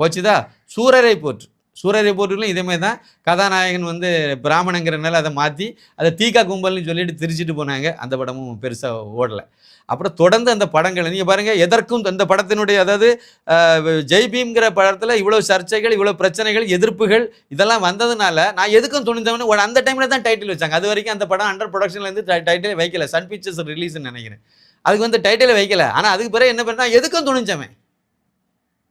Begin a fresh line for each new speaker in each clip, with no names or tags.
போச்சுதா? சூரரை போற்று. சூரரை போற்றுலையும் இதேமாதிரி தான் கதாநாயகன் வந்து பிராமணங்கிறனால அதை மாற்றி அதை தீகா கும்பல்னு சொல்லிட்டு திரிச்சிட்டு போனாங்க. அந்த படமும் பெருசாக ஓடலை. அப்புறம் தொடர்ந்து அந்த படங்கள் நீங்கள் பாருங்கள் எதற்கும் அந்த படத்தினுடைய அதாவது ஜெய்பீம்ங்கிற படத்தில் இவ்வளோ சர்ச்சைகள் இவ்வளோ பிரச்சனைகள் எதிர்ப்புகள் இதெல்லாம் வந்ததுனால நான் எதுக்கும் துணிந்தவனு ஒரு அந்த டைமில் தான் டைட்டில் வச்சாங்க. அது வரைக்கும் அந்த படம் அண்டர் ப்ரொடக்ஷன்லேருந்து டைட்டில் வைக்கல. சன் பிக்சர்ஸ் ரிலீஸ்னு நினைக்கிறேன். அதுக்கு வந்து டைட்டில் வைக்கல. ஆனால் அதுக்கு பிறகு என்ன பண்ணால் எதுக்கும் துணிஞ்சவன்.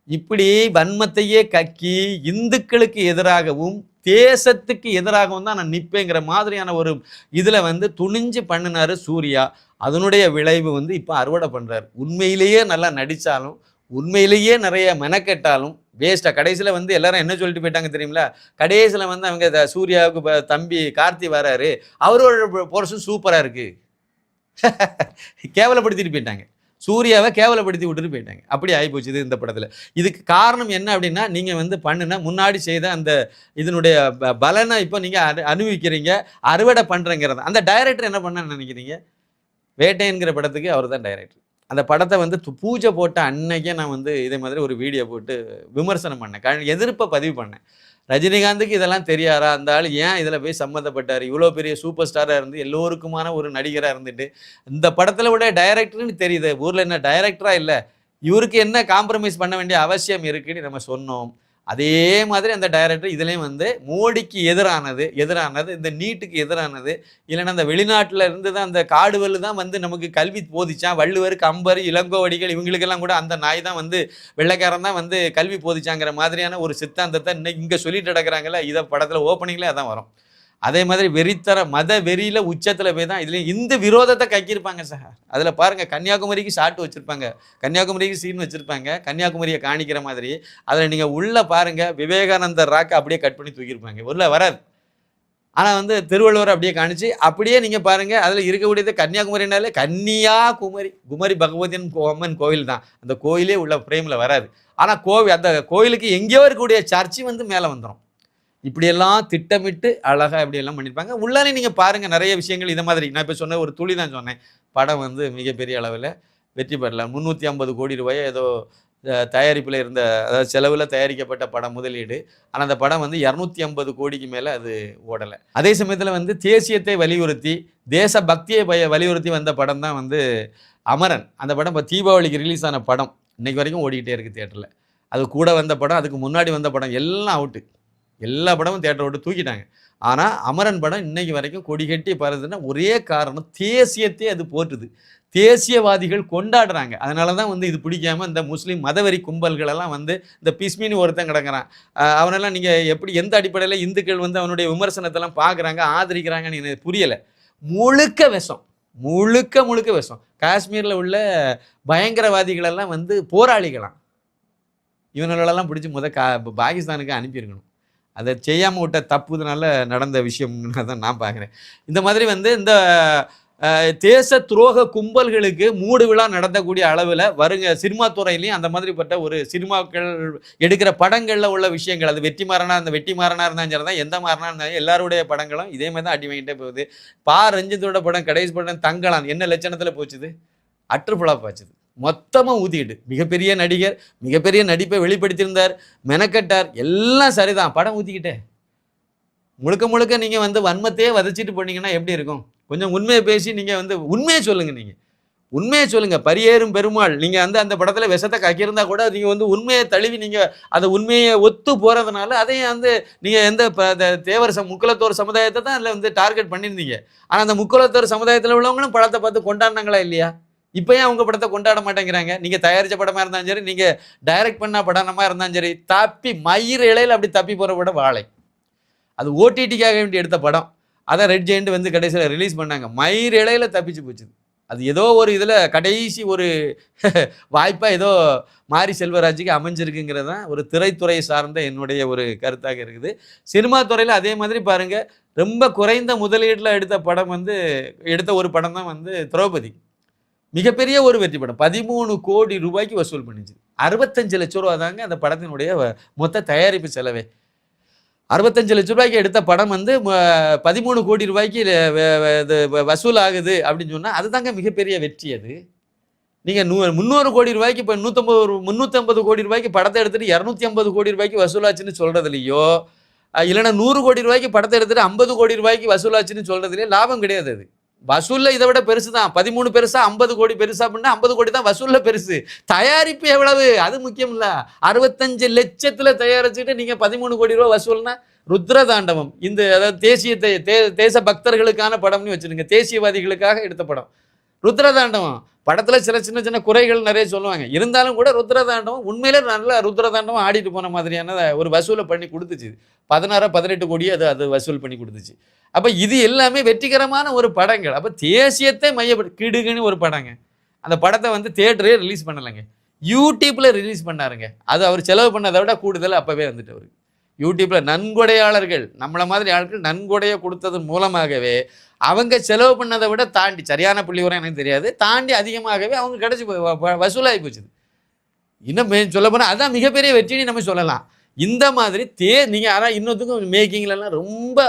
இப்படி வன்மத்தையே கக்கி இந்துக்களுக்கு எதிராகவும் தேசத்துக்கு எதிராகவும் தான் நான் நிற்பேங்கிற மாதிரியான ஒரு இதில் வந்து துணிஞ்சு பண்ணினார் சூர்யா. அதனுடைய விளைவு வந்து இப்போ அறுவடை பண்ணுறாரு உண்மையிலேயே நல்லா நடித்தாலும் உண்மையிலேயே நிறைய மெனக்கெட்டாலும் வேஸ்ட்டாக கடைசியில் வந்து எல்லாரும் என்ன சொல்லிட்டு போயிட்டாங்க தெரியுங்களா கடைசியில் வந்து அவங்க சூர்யாவுக்கு தம்பி கார்த்தி வராரு. அவரோட போர்ஷன் சூப்பராக இருக்குது கேவலப்படுத்திட்டு போயிட்டாங்க. சூர்யாவை கேவலப்படுத்தி விட்டுட்டு போயிட்டாங்க. அப்படி ஆகிப்போச்சு இது இந்த படத்தில். இதுக்கு காரணம் என்ன அப்படின்னா நீங்கள் வந்து பண்ணுன முன்னாடி செய்த அந்த இதனுடைய ப- பலனை இப்போ நீங்கள் அனு அனுபவிக்கிறீங்க அறுவடை பண்ணுறங்கிறத அந்த டைரக்டர் என்ன பண்ண நினைக்கிறீங்க? வேட்டைங்கிற படத்துக்கு அவர் தான் டைரக்டர் அந்த படத்தை வந்து பூஜை போட்ட அன்னைக்கே நான் வந்து இதே மாதிரி ஒரு வீடியோ போட்டு விமர்சனம் பண்ணேன். க- எதிர்ப்பை பதிவு பண்ணேன். ரஜினிகாந்துக்கு இதெல்லாம் தெரியாரா அந்த ஆள் ஏன் இதில் போய் சம்மந்தப்பட்டார்? இவ்வளோ பெரிய சூப்பர் ஸ்டாராக இருந்து எல்லோருக்குமான ஒரு நடிகராக இருந்துட்டு இந்த படத்தில் விட டைரக்டர்னு தெரியுது. ஊரில் என்ன டைரக்டராக இல்லை. இவருக்கு என்ன காம்ப்ரமைஸ் பண்ண வேண்டிய அவசியம் இருக்குன்னு நம்ம சொன்னோம். அதே மாதிரி அந்த டைரக்டர் இதுலேயும் வந்து மோடிக்கு எதிரானது எதிரானது இந்த நீட்டுக்கு எதிரானது இல்லைன்னா அந்த வெளிநாட்டில் இருந்து தான் அந்த காடுவல் தான் வந்து நமக்கு கல்வி போதிச்சான் வள்ளுவர் கம்பர் இளங்கோவடிகள் இவங்களுக்கெல்லாம் கூட அந்த நாய் தான் வந்து வெள்ளைக்காரன் தான் வந்து கல்வி போதிச்சாங்கிற மாதிரியான ஒரு சித்தாந்தத்தை இன்னைக்கு இங்கே சொல்லிட்டு நடக்கிறாங்களே இதை படத்தில் ஓப்பனிங்லேயே அதான் வரும். அதே மாதிரி வெறித்தர மத வெறியில உச்சத்தில் போய் தான் இதுலேயும் இந்த விரோதத்தை கக்கியிருப்பாங்க சார். அதில் பாருங்கள் கன்னியாகுமரிக்கு சாட்டு வச்சுருப்பாங்க. கன்னியாகுமரிக்கு சீன் வச்சுருப்பாங்க. கன்னியாகுமரியை காணிக்கிற மாதிரி அதில் நீங்கள் உள்ளே பாருங்கள் விவேகானந்தர் ராக்கை அப்படியே கட் பண்ணி தூக்கியிருப்பாங்க. உள்ள வராது. ஆனால் வந்து திருவள்ளுவர் அப்படியே காணிச்சு அப்படியே நீங்கள் பாருங்கள் அதில் இருக்கக்கூடியது கன்னியாகுமரினாலே கன்னியாகுமரி குமரி பகவதியின் கோ- அம்மன் கோவில் தான். அந்த கோயிலே உள்ள ஃப்ரேமில் வராது. ஆனால் கோவில் அந்த கோயிலுக்கு எங்கேயோ இருக்கக்கூடிய சர்ச்சு வந்து மேலே வந்துடும் இப்படியெல்லாம் திட்டமிட்டு அழகாக இப்படியெல்லாம் பண்ணியிருப்பாங்க. உள்ளாலே நீங்கள் பாருங்கள் நிறைய விஷயங்கள் இதை மாதிரி. நான் இப்போ சொன்ன ஒரு துளி தான் சொன்னேன். படம் வந்து மிகப்பெரிய அளவில் வெற்றி பெறல. முந்நூற்றி ஐம்பது கோடி ரூபாய் ஏதோ தயாரிப்பில் இருந்த அதாவது செலவில் தயாரிக்கப்பட்ட படம் முதலீடு. ஆனால் அந்த படம் வந்து இரநூத்தி ஐம்பது கோடிக்கு மேலே அது ஓடலை. அதே சமயத்தில் வந்து தேசியத்தை வலியுறுத்தி தேச பக்தியை பய வலியுறுத்தி வந்த படம் தான் வந்து அமரன். அந்த படம் இப்போ தீபாவளிக்கு ரிலீஸ் ஆன படம். இன்றைக்கு வரைக்கும் ஓடிக்கிட்டே இருக்குது தேட்டரில் அது கூட வந்த படம் அதுக்கு முன்னாடி வந்த படம் எல்லாம் அவுட்டு எல்லா படமும் தேட்டரை விட்டு தூக்கிட்டாங்க. ஆனால் அமரன் படம் இன்னைக்கு வரைக்கும் கொடி கட்டி பறதுன்னா ஒரே காரணம் தேசியத்தை அது போற்றுது. தேசியவாதிகள் கொண்டாடுறாங்க. அதனால தான் வந்து இது பிடிக்காம இந்த முஸ்லீம் மதவெறி கும்பல்களெல்லாம் வந்து இந்த பிஸ்மின்னு ஒருத்தன் கிடக்குறான். அவனெல்லாம் நீங்கள் எப்படி எந்த அடிப்படையில் இந்துக்கள் வந்து அவனுடைய விமர்சனத்தெல்லாம் பார்க்குறாங்க ஆதரிக்கிறாங்கன்னு எனக்கு புரியலை. முழுக்க விஷம். முழுக்க முழுக்க விஷம். காஷ்மீரில் உள்ள பயங்கரவாதிகளெல்லாம் வந்து போராளிகளாம். இவங்களெல்லாம் பிடிச்சி முத கா பாகிஸ்தானுக்கு அனுப்பியிருக்கணும். அதை செய்யாமல் விட்ட தப்புதனால நடந்த விஷயம்னு தான் நான் பார்க்குறேன். இந்த மாதிரி வந்து இந்த தேச துரோக கும்பல்களுக்கு மூடு விழா நடத்தக்கூடிய அளவில் வருங்க சினிமா துறையிலையும் அந்த மாதிரிப்பட்ட ஒரு சினிமாக்கள் எடுக்கிற படங்களில் உள்ள விஷயங்கள் அது வெற்றி மாறனா அந்த வெற்றி மாறனா இருந்தாலும் சரி தான் எந்த மாறனா இருந்தாலும் எல்லாருடைய படங்களும் இதே மாதிரி தான் அடி வாங்கிட்டே போகுது. பா. ரஞ்சித்தோட படம் கடைசி படம் தங்கலான் என்ன லட்சணத்தில் போச்சுது? அற்று ஃப்ளாப் மொத்தமாக ஊதிட்டு மிகப்பெரிய நடிகர் மிகப்பெரிய நடிப்பை வெளிப்படுத்தியிருந்தார் மெனக்கட்டார் எல்லாம் சரிதான். படம் ஊற்றிக்கிட்டே முழுக்க முழுக்க நீங்கள் வந்து வன்மத்தையே வதச்சிட்டு போனீங்கன்னா எப்படி இருக்கும்? கொஞ்சம் உண்மையை பேசி நீங்கள் வந்து உண்மையை சொல்லுங்கள் நீங்கள் உண்மையை சொல்லுங்கள் பரியேறும் பெருமாள். நீங்கள் வந்து அந்த படத்தில் விஷத்தை கக்கியிருந்தா கூட நீங்கள் வந்து உண்மையை தழுவி நீங்கள் அதை உண்மையை ஒத்து போகிறதுனால அதையும் வந்து நீங்கள் எந்த ப- தேவர் சம் முக்குலத்தோர் சமுதாயத்தை தான் அதில் வந்து டார்கெட் பண்ணியிருந்தீங்க. ஆனால் அந்த முக்குலத்தோர் சமுதாயத்தில் உள்ளவங்களும் படத்தை பார்த்து கொண்டாடினாங்களா இல்லையா? இப்போ ஏன் அவங்க படத்தை கொண்டாட மாட்டேங்கிறாங்க? நீங்கள் தயாரித்த படமாக இருந்தாலும் சரி நீங்கள் டைரக்ட் பண்ண படமாக இருந்தாலும் சரி தப்பி மயிர் இலையில் அப்படி தப்பி போகிற படம் வாழை. அது ஓடிடிக்காக வேண்டி எடுத்த படம். அதை ரெட் ஜெயிண்ட் வந்து கடைசியில் ரிலீஸ் பண்ணாங்க. மயிர் இலையில் தப்பிச்சு போச்சு. அது ஏதோ ஒரு இதில் கடைசி ஒரு வாய்ப்பாக ஏதோ மாரி செல்வராஜுக்கு அமைஞ்சிருக்குங்கிறது தான் ஒரு திரைத்துறை சார்ந்த என்னுடைய ஒரு கருத்தாக இருக்குது. சினிமா துறையில் அதே மாதிரி பாருங்கள் ரொம்ப குறைந்த முதலீட்டில் எடுத்த படம் வந்து எடுத்த ஒரு படம் தான் வந்து திரௌபதி. மிகப்பெரிய ஒரு வெற்றி படம். பதிமூணு கோடி ரூபாய்க்கு வசூல் பண்ணிச்சு. அறுபத்தஞ்சு லட்ச ரூபா தாங்க அந்த படத்தினுடைய மொத்த தயாரிப்பு செலவே. அறுபத்தஞ்சு லட்ச ரூபாய்க்கு எடுத்த படம் வந்து ம- பதிமூணு கோடி ரூபாய்க்கு இது வ- வசூல் ஆகுது அப்படின்னு சொன்னால் அதுதாங்க மிகப்பெரிய வெற்றி அது. நீங்கள் நூ முந்நூறு கோடி ரூபாய்க்கு இப்போ நூற்றம்பது முந்நூற்றம்பது கோடி ரூபாய்க்கு படத்தை எடுத்துகிட்டு இரநூத்தி ஐம்பது கோடி ரூபாய்க்கு வசூலாச்சுன்னு சொல்கிறதுலையோ இல்லைன்னா நூறு கோடி ரூபாய்க்கு படத்தை எடுத்துட்டு ஐம்பது கோடி ரூபாய்க்கு வசூலாச்சுன்னு சொல்கிறதுலையோ லாபம் கிடையாது அது. வசூலில் இதை விட பெருசு தான் பதிமூணு பெருசா ஐம்பது கோடி பெருசா அப்படின்னா ஐம்பது கோடி தான் வசூலில் பெருசு. தயாரிப்பு எவ்வளவு? அது முக்கியம் இல்ல. அறுபத்தஞ்சு லட்சத்தில் தயாரிச்சுட்டு நீங்கள் பதிமூணு கோடி ரூபா வசூல்னா ருத்ரதாண்டவம். இந்த அதாவது தேசிய தே- தே- தேச பக்தர்களுக்கான படம்னு வச்சிருங்க தேசியவாதிகளுக்காக எடுத்த படம். ருத்ரதாண்டவம். படத்துல சில சின்ன சின்ன குறைகள் நிறைய சொல்லுவாங்க. இருந்தாலும் கூட ருத்ரதாண்டவம் உண்மையிலே நல்ல ருத்ரதாண்டவம் ஆடிட்டு போன மாதிரியான ஒரு வசூலை பண்ணி கொடுத்துச்சு. பதினாறு பதினெட்டு கோடியே அது அது வசூல் பண்ணி கொடுத்துச்சு. அப்போ இது எல்லாமே வெற்றிகரமான ஒரு படங்கள். அப்போ தேசியத்தை மையப்படு கிடுகுன்னு ஒரு படங்க. அந்த படத்தை வந்து தேட்டரே ரிலீஸ் பண்ணலைங்க. யூடியூப்பில் ரிலீஸ் பண்ணாருங்க. அது அவர் செலவு பண்ணதை விட கூடுதல் அப்போவே வந்துட்டு அவருக்கு யூடியூப்பில் நன்கொடையாளர்கள் நம்மளை மாதிரி ஆட்கள் நன்கொடையை கொடுத்ததன் மூலமாகவே அவங்க செலவு பண்ணதை விட தாண்டி சரியான புள்ளி வரை எனக்கு தெரியாது தாண்டி அதிகமாகவே அவங்க கிடச்சி வ- வ- வசூலாகி போச்சுது இன்னும் மே சொல்ல போனால் அதுதான் மிகப்பெரிய வெற்றின்னு நம்ம சொல்லலாம். இந்த மாதிரி தே நீங்கள் ஆனால் இன்னொருத்துக்கும் மேக்கிங்லலாம் ரொம்ப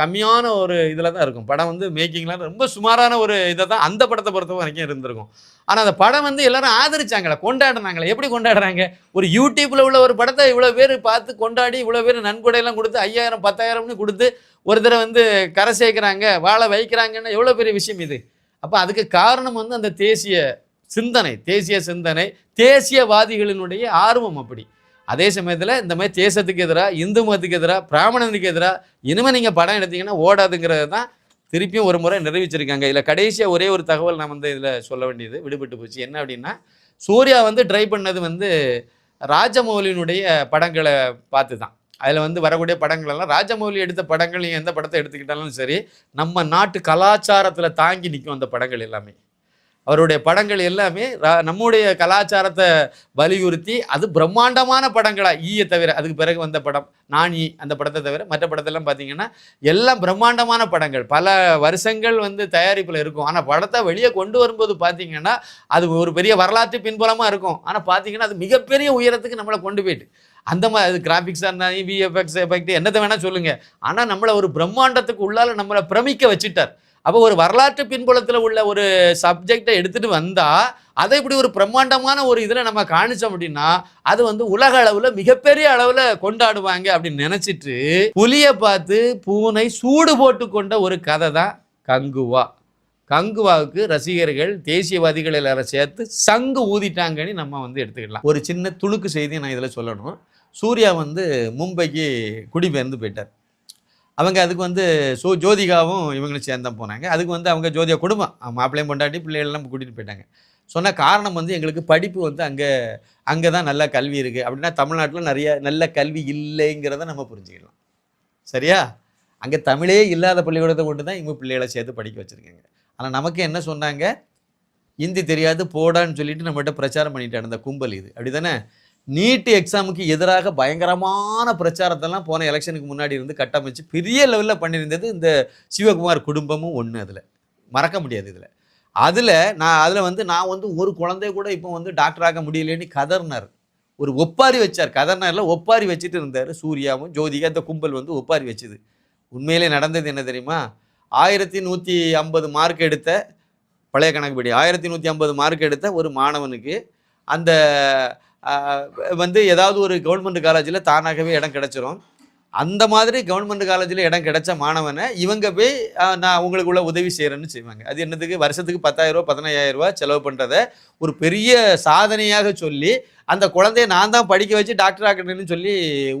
கம்மியான ஒரு இதில் தான் இருக்கும். படம் வந்து மேக்கிங்லாம் ரொம்ப சுமாரான ஒரு இதை தான் அந்த படத்தை பொறுத்த வரைக்கும் இருந்திருக்கும். ஆனால் அந்த படம் வந்து எல்லாரும் ஆதரிச்சாங்களே கொண்டாடினாங்களே எப்படி கொண்டாடுறாங்க? ஒரு யூடியூப்பில் உள்ள ஒரு படத்தை இவ்வளோ பேர் பார்த்து கொண்டாடி இவ்வளோ பேர் நன்கொடையெல்லாம் கொடுத்து ஐயாயிரம் பத்தாயிரம்னு கொடுத்து ஒரு தடவை வந்து கரை சேர்க்குறாங்க வாழை வைக்கிறாங்கன்னு எவ்வளோ பெரிய விஷயம் இது? அப்போ அதுக்கு காரணம் வந்து அந்த தேசிய சிந்தனை தேசிய சிந்தனை தேசியவாதிகளினுடைய ஆர்வம் அப்படி. அதே சமயத்தில் இந்த மாதிரி தேசத்துக்கு எதிராக இந்து மதத்துக்கு எதிராக பிராமணனுக்கு எதிராக இனிமேல் நீங்கள் படம் எடுத்தீங்கன்னா ஓடாதுங்கிறது தான் திருப்பியும் ஒரு முறை நிறைவிச்சிருக்காங்க இதில் கடைசியாக ஒரே ஒரு தகவல் நான் வந்து இதில் சொல்ல வேண்டியது விடுபட்டு போச்சு. என்ன அப்படின்னா சூர்யா வந்து ட்ரை பண்ணது வந்து ராஜமௌலியினுடைய படங்களை பார்த்து தான் அதில் வந்து வரக்கூடிய படங்கள் எல்லாம் ராஜமௌலி எடுத்த படங்கள் நீங்கள் எந்த படத்தை எடுத்துக்கிட்டாலும் சரி நம்ம நாட்டு கலாச்சாரத்தில் தாங்கி நிற்கும் அந்த படங்கள் எல்லாமே. அவருடைய படங்கள் எல்லாமே நம்முடைய கலாச்சாரத்தை வலியுறுத்தி அது பிரம்மாண்டமான படங்களாக ஈயை தவிர அதுக்கு பிறகு வந்த படம் நானி அந்த படத்தை தவிர மற்ற படத்தெல்லாம் பார்த்தீங்கன்னா எல்லாம் பிரம்மாண்டமான படங்கள். பல வருஷங்கள் வந்து தயாரிப்பில் இருக்கும். ஆனால் படத்தை வெளியே கொண்டு வரும்போது பார்த்தீங்கன்னா அது ஒரு பெரிய வரலாற்று பின்புலமாக இருக்கும். ஆனால் பார்த்தீங்கன்னா அது மிகப்பெரிய உயரத்துக்கு நம்மளை கொண்டு போயிட்டு. அந்த மாதிரி அது கிராஃபிக்ஸாக இருந்தாலும் விஎஃப்எக்ஸ் எஃபெக்ட் என்னத்தை வேணால் சொல்லுங்கள் ஆனால் நம்மளை ஒரு பிரம்மாண்டத்துக்கு உள்ளால நம்மளை பிரமிக்க வச்சுட்டார். அப்போ ஒரு வரலாற்று பின்புலத்தில் உள்ள ஒரு சப்ஜெக்டை எடுத்துகிட்டு வந்தால் அதை இப்படி ஒரு பிரம்மாண்டமான ஒரு இதில் நம்ம காணிச்சோம் அப்படின்னா அது வந்து உலக அளவில் மிகப்பெரிய அளவில் கொண்டாடுவாங்க அப்படின்னு நினச்சிட்டு புலியை பார்த்து பூனை சூடு போட்டு கொண்ட ஒரு கதை தான் கங்குவா. கங்குவாவுக்கு ரசிகர்கள் தேசியவாதிகள் எல்லாரும் சேர்த்து சங்கு ஊதிட்டாங்கன்னு நம்ம வந்து எடுத்துக்கலாம். ஒரு சின்ன துணுக்கு செய்தி நான் இதில் சொல்லணும். சூர்யா வந்து மும்பைக்கு குடிபெயர்ந்து போயிட்டார். அவங்க அதுக்கு வந்து சோ ஜோதிகாவும் இவங்களும் சேர்ந்து தான் போனாங்க. அதுக்கு வந்து அவங்க ஜோதியா குடும்பம். மாப்பிள்ளையும் பொண்டாட்டி பிள்ளைகள்லாம் கூட்டிகிட்டு போயிட்டாங்க. சொன்ன காரணம் வந்து எங்களுக்கு படிப்பு வந்து அங்கே அங்கே தான் நல்ல கல்வி இருக்குது அப்படின்னா தமிழ்நாட்டில் நிறைய நல்ல கல்வி இல்லைங்கிறத நம்ம புரிஞ்சுக்கலாம். சரியா? அங்கே தமிழே இல்லாத பள்ளிக்கூடத்தை கொண்டு தான் இவங்க பிள்ளைகளை சேர்த்து படிக்க வச்சுருக்காங்க. ஆனால் நமக்கு என்ன சொன்னாங்க? ஹிந்தி தெரியாது போடான்னு சொல்லிட்டு நம்மகிட்ட பிரச்சாரம் பண்ணிட்டாங்க அந்த கும்பல் இது. அப்படி தானே நீட்டு எக்ஸாமுக்கு எதிராக பயங்கரமான பிரச்சாரத்தெல்லாம் போன எலெக்ஷனுக்கு முன்னாடி இருந்து கட்டமைச்சு பெரிய லெவலில் பண்ணியிருந்தது இந்த சிவகுமார் குடும்பமும் ஒன்று அதில். மறக்க முடியாது இதில். அதில் நான் அதில் வந்து நான் வந்து ஒரு குழந்தைய கூட இப்போ வந்து டாக்டர் ஆக முடியலன்னு கதர்னார் ஒரு ஒப்பாரி வச்சார். கதர்னாரில் ஒப்பாரி வச்சுட்டு இருந்தார். சூர்யாவும் ஜோதிகா இந்த கும்பல் வந்து ஒப்பாரி வச்சுது. உண்மையிலே நடந்தது என்ன தெரியுமா? ஆயிரத்தி நூற்றி ஐம்பது மார்க் எடுத்த பழைய கணக்குப்படி ஆயிரத்தி நூற்றி ஐம்பது மார்க் எடுத்த ஒரு மாணவனுக்கு அந்த வந்து ஏதாவது ஒரு கவர்மெண்ட் காலேஜில் தானாகவே இடம் கிடைச்சிரும். அந்த மாதிரி கவர்மெண்ட் காலேஜில் இடம் கிடைச்ச மாணவனை இவங்க போய் நான் உங்களுக்குள்ள உதவி செய்கிறேன்னு செய்வாங்க. அது என்னத்துக்கு வருஷத்துக்கு பத்தாயிரரூபா பதினையாயிரரூபா செலவு பண்ணுறத ஒரு பெரிய சாதனையாக சொல்லி அந்த குழந்தைய நான் தான் படிக்க வச்சு டாக்டர் ஆக்கணும்னு சொல்லி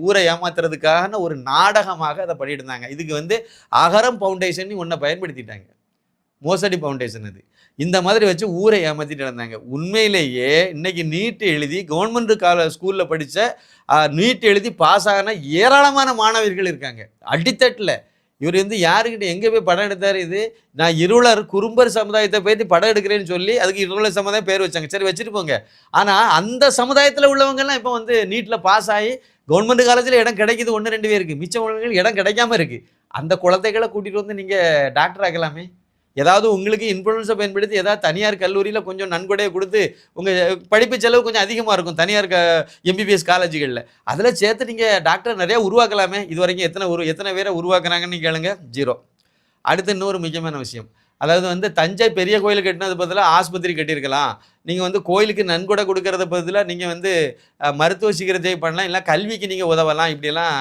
ஊரை ஏமாத்துறதுக்கான ஒரு நாடகமாக அதை பண்ணிட்டு இருந்தாங்க. இதுக்கு வந்து அகரம் ஃபவுண்டேஷன் ஒன்றை பயன்படுத்திட்டாங்க. மோசடி ஃபவுண்டேஷன் அது. இந்த மாதிரி வச்சு ஊரை ஏமாற்றிட்டு நடந்தாங்க. உண்மையிலேயே இன்னைக்கு நீட் எழுதி கவர்மெண்ட் கால ஸ்கூலில் படித்த நீட் எழுதி பாஸ் ஆன ஏராளமான மாணவர்கள் இருக்காங்க. அடித்தட்டில். இவர் வந்து யாருக்கிட்ட எங்கே போய் படம் எடுத்தார் இது? நான் இருளர் குறும்பர் சமுதாயத்தை பற்றி படம் எடுக்கிறேன்னு சொல்லி அதுக்கு இருளர் சமுதாயம் பேர் வச்சாங்க. சரி வச்சுட்டு போங்க. ஆனால் அந்த சமுதாயத்தில் உள்ளவங்கெல்லாம் இப்போ வந்து நீட்டில் பாஸ் ஆகி கவர்மெண்ட் காலேஜில் இடம் கிடைக்குது ஒன்று ரெண்டு பேருக்கு. மிச்சம் உள்ளவங்களுக்கு இடம் கிடைக்காம இருக்குது அந்த குழந்தைகளை கூட்டிகிட்டு வந்து நீங்கள் டாக்டர் ஆக்கலாமே. ஏதாவது உங்களுக்கு இன்ஃப்ளூன்ஸை பயன்படுத்தி ஏதாவது தனியார் கல்லூரியில் கொஞ்சம் நன்கொடையை கொடுத்து உங்கள் படிப்பு செலவு கொஞ்சம் அதிகமாக இருக்கும் தனியார் க எம்பிபிஎஸ் காலேஜுகளில். அதில் சேர்த்து நீங்கள் டாக்டர் நிறையா உருவாக்கலாமே. இது வரைக்கும் எத்தனை உரு எத்தனை பேரை உருவாக்குறாங்கன்னு கேளுங்க. ஜீரோ அடுத்து இன்னொரு முக்கியமான விஷயம். அதாவது வந்து தஞ்சை பெரிய கோயில் கட்டினது பதிலாக ஆஸ்பத்திரி கட்டியிருக்கலாம். நீங்கள் வந்து கோயிலுக்கு நன்கொடை கொடுக்கறத பதிலாக நீங்கள் வந்து மருத்துவ சிகிச்சை பண்ணலாம். இல்லை கல்விக்கு நீங்கள் உதவலாம். இப்படிலாம்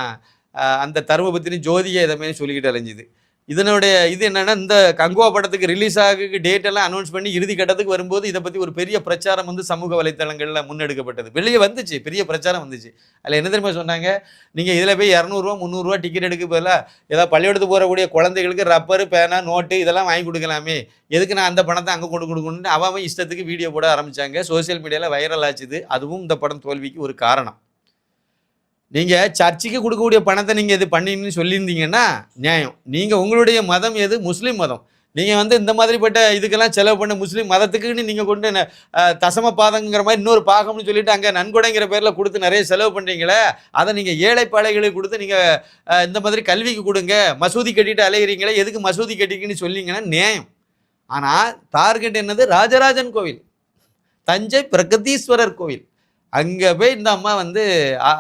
அந்த தருமபத்தினி ஜோதியை இதை மாதிரி சொல்லிக்கிட்டு அலைஞ்சுது. இதனுடைய இது என்னன்னா இந்த கங்குவா படத்துக்கு ரிலீஸ் ஆக டேட் எல்லாம் அனௌன்ஸ் பண்ணி இறுதி கட்டத்துக்கு வரும்போது இதை பற்றி ஒரு பெரிய பிரச்சாரம் வந்து சமூக வலைத்தளங்களில் முன்னெடுக்கப்பட்டது. வெளியே வந்துச்சு பெரிய பிரச்சாரம் வந்துச்சு. அதில் என்ன தெரியுமா சொன்னாங்க? நீங்கள் இதில் போய் இரநூறுவா முந்நூறுரூவா டிக்கெட் எடுக்க பதிலாக ஏதாவது பள்ளிக்கூடத்துக்கு போகக்கூடிய குழந்தைகளுக்கு ரப்பர் பேனா நோட்டு இதெல்லாம் வாங்கி கொடுக்கலாமே. எதுக்கு நான் அந்த பணத்தை அங்கே கொண்டு கொடுக்கணும்னு அவன் இஷ்டத்துக்கு வீடியோ போட ஆரம்பிச்சாங்க. சோஷியல் மீடியாவில் வைரல் ஆச்சுது. அதுவும் இந்த படம் தோல்விக்கு ஒரு காரணம். நீங்கள் சர்ச்சுக்கு கொடுக்கக்கூடிய பணத்தை நீங்கள் இது பண்ணின்னு சொல்லியிருந்தீங்கன்னா நியாயம். நீங்கள் உங்களுடைய மதம் எது? முஸ்லீம் மதம். நீங்கள் வந்து இந்த மாதிரிப்பட்ட இதுக்கெல்லாம் செலவு பண்ண முஸ்லீம் மதத்துக்குன்னு நீங்கள் கொண்டு தசம பாதங்கிற மாதிரி இன்னொரு பாகம்னு சொல்லிட்டு அங்கே நன்கொடைங்கிற பேரில் கொடுத்து நிறைய செலவு பண்ணுறீங்களே அதை நீங்கள் ஏழைப்பாளைகளுக்கு கொடுத்து நீங்கள் இந்த மாதிரி கல்விக்கு கொடுங்க மசூதி கட்டிட்டு அலைகிறீங்களே எதுக்கு மசூதி கட்டிக்குன்னு சொல்லிங்கன்னா நியாயம். ஆனால் டார்கெட் என்னது? ராஜராஜன் கோவில். தஞ்சை பிரகதீஸ்வரர் கோவில். அங்கே போய் இந்த அம்மா வந்து ஆ-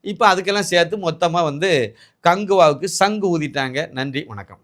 இப்போ அதுக்கெல்லாம் சேர்த்து மொத்தமாக வந்து கங்குவாவுக்கு சங்கு ஊதிட்டாங்க. நன்றி வணக்கம்.